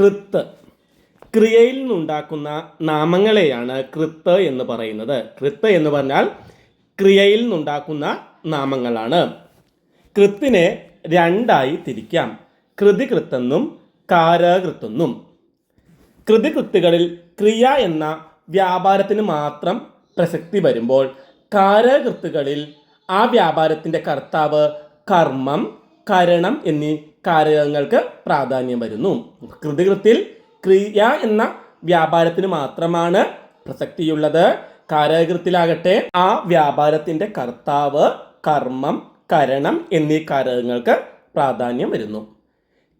കൃത്ത്. ക്രിയയിൽ നിന്നുണ്ടാക്കുന്ന നാമങ്ങളെയാണ് കൃത്ത് എന്ന് പറയുന്നത്. കൃത്ത് എന്ന് പറഞ്ഞാൽ ക്രിയയിൽ നിന്നുണ്ടാക്കുന്ന നാമങ്ങളാണ്. കൃത്തിനെ രണ്ടായി തിരിക്കാം. കൃതികൃത്തെന്നും കാരകൃത്തെന്നും. കൃതികൃത്തുകളിൽ ക്രിയ എന്ന വ്യാപാരത്തിന് മാത്രം പ്രസക്തി വരുമ്പോൾ കാരകൃത്തുകളിൽ ആ വ്യാപാരത്തിന്റെ കർത്താവ് കർമ്മം കരണം എന്നീ കാരകങ്ങൾക്ക് പ്രാധാന്യം വരുന്നു. കൃതികൃത്തിൽ ക്രിയ എന്ന വ്യാപാരത്തിന് മാത്രമാണ് പ്രസക്തിയുള്ളത്. കാരകൃത്തിലാകട്ടെ ആ വ്യാപാരത്തിന്റെ കർത്താവ് കർമ്മം കരണം എന്നീ കാരകങ്ങൾക്ക് പ്രാധാന്യം വരുന്നു.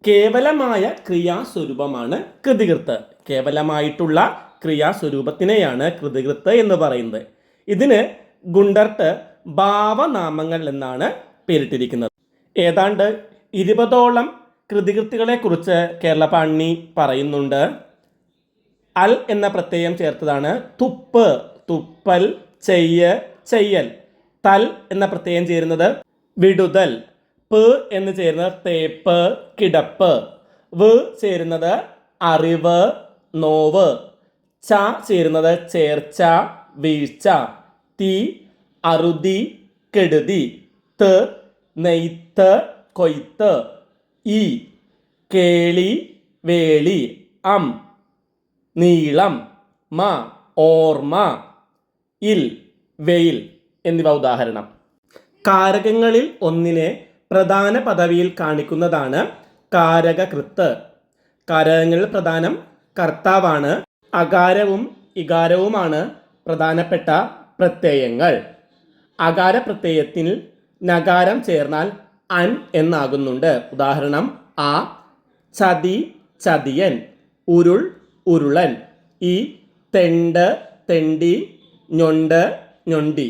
കേവലമായ ക്രിയാസ്വരൂപമാണ് കൃതികൃത്ത്. കേവലമായിട്ടുള്ള ക്രിയാസ്വരൂപത്തിനെയാണ് കൃതികൃത്ത് എന്ന് പറയുന്നത്. ഇതിന് ഗുണ്ടർട്ട് ഭാവനാമങ്ങൾ എന്നാണ് പേരിട്ടിരിക്കുന്നത്. ഏതാണ്ട് ഇരുപതോളം കൃതികൃത്തുകളെക്കുറിച്ച് കേരളപാണി പറയുന്നുണ്ട്. അൽ എന്ന പ്രത്യയം ചേർത്തതാണ്. തുപ്പ് തുപ്പൽ ചെയ്യ് ചെയ്യൽ. തൽ എന്ന പ്രത്യയം ചേരുന്നത് വിടുതൽ. പ് എന്ന് ചേരുന്നത് തേപ്പ് കിടപ്പ്. വ് ചേരുന്നത് അറിവ് നോവ്. ച ചേരുന്നത് ചേർച്ച വീഴ്ച. തീ അറുതി കെടുതി. ത് നെയ്ത്ത് കൊയ്ത്ത് ഇ കേളി വേളി അം നീളം മ ഓർമ ഇൽ വെയിൽ എന്നിവ ഉദാഹരണം. കാരകങ്ങളിൽ ഒന്നിനെ പ്രധാന പദവിയിൽ കാണിക്കുന്നതാണ് കാരകകൃത്ത്. കാരകങ്ങളിൽ പ്രധാനം കർത്താവാണ്. അകാരവും ഇകാരവുമാണ് പ്രധാനപ്പെട്ട പ്രത്യയങ്ങൾ. അകാര പ്രത്യയത്തിൽ നകാരം ചേർന്നാൽ അൻ എന്നാകുന്നുണ്ട്. ഉദാഹരണം ആ ചതി ചതിയൻ ഉരുൾ ഉരുളൻ ഈ തെണ്ട് തെണ്ടി ഞൊണ്ട് ഞൊണ്ടി.